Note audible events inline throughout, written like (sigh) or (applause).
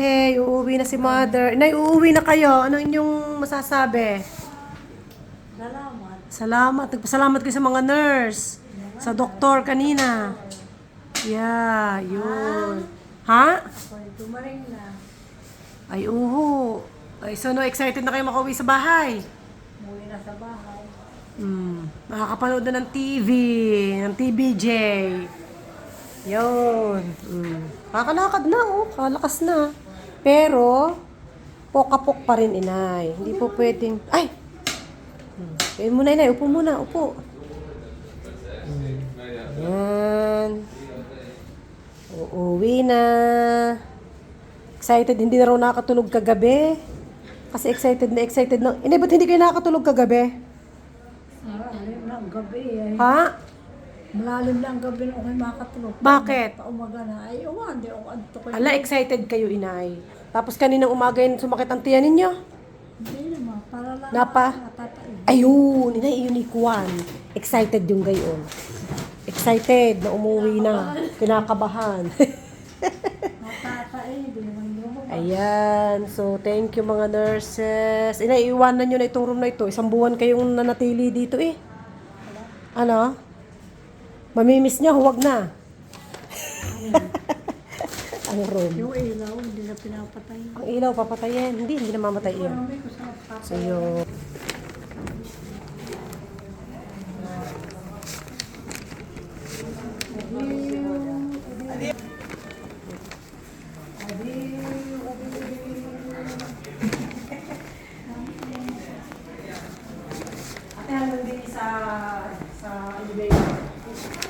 Hey, uuwi na si mother. Nay, uuwi na kayo. Ano inyong masasabi? Salamat. Salamat. Nagpasalamat kayo sa mga nurse. Sa doktor kanina. Yeah, yun. Ha? Tumaring na. Ay, uho. Ay, so no, excited na kayo makauwi sa bahay. Muli na sa bahay. Hmm. Makakapanood na ng TV. Ng TBJ. Yun. Hmm. Kakalakad na, oh. Kalakas na. Pero, pokapok pa rin, inay. Hindi po pwedeng... Ay! Hmm. Ayun muna, inay. Upo muna. Upo. Yan. Uuwi na. Excited. Hindi na raw nakatulog kagabi. Kasi excited na excited na. Inay, ba't hindi kayo nakatulog kagabi? Ang gabi eh. Ha? Malalim na ang gabi nung ako'y makatulog. Bakit? Paumaga na. Ay, ewan. Di ako anto ko. Ala, excited kayo, inay. Tapos kaninang umaga yun, sumakit ang tiyan ninyo. Hindi naman. Para lang. Napa? Ayun, inay, unique one. Excited yung gayon. Excited na umuwi na. Kinakabahan. Ayan. So, thank you mga nurses. Inay, iwanan nyo na itong room na ito. Isang buwan kayong nanatili dito eh. Ano? Mamimiss nyo, huwag na. (laughs) ang room. Yung ilaw, hindi na pinapatay. Ang ilaw, papatayin. Hindi, hindi na mamatay yun. So, din sa sa elevator.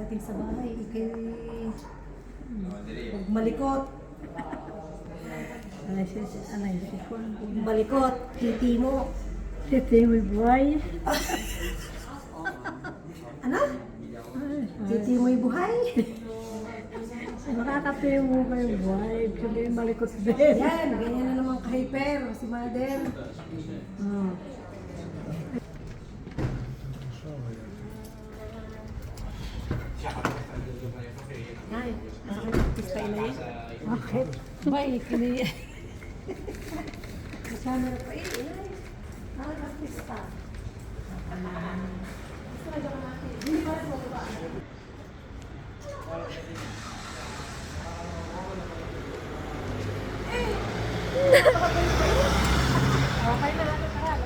Pagdating sa bahay, ikay... Huwag malikot. Anay siya. Anay siya. Huwag malikot. Titi mo. Siti mo buhay. Ano? Titi mo'y buhay. Makakatayo mo ba yung buhay? (laughs) Sabihin malikot din. Yan, ganyan na naman ka-hyper. Si mother. Hmm. Ay, nakakapagpis pa inay. Bakit? Bay, kini... Kasama na pa eh, inay. Nakakapagpis pa.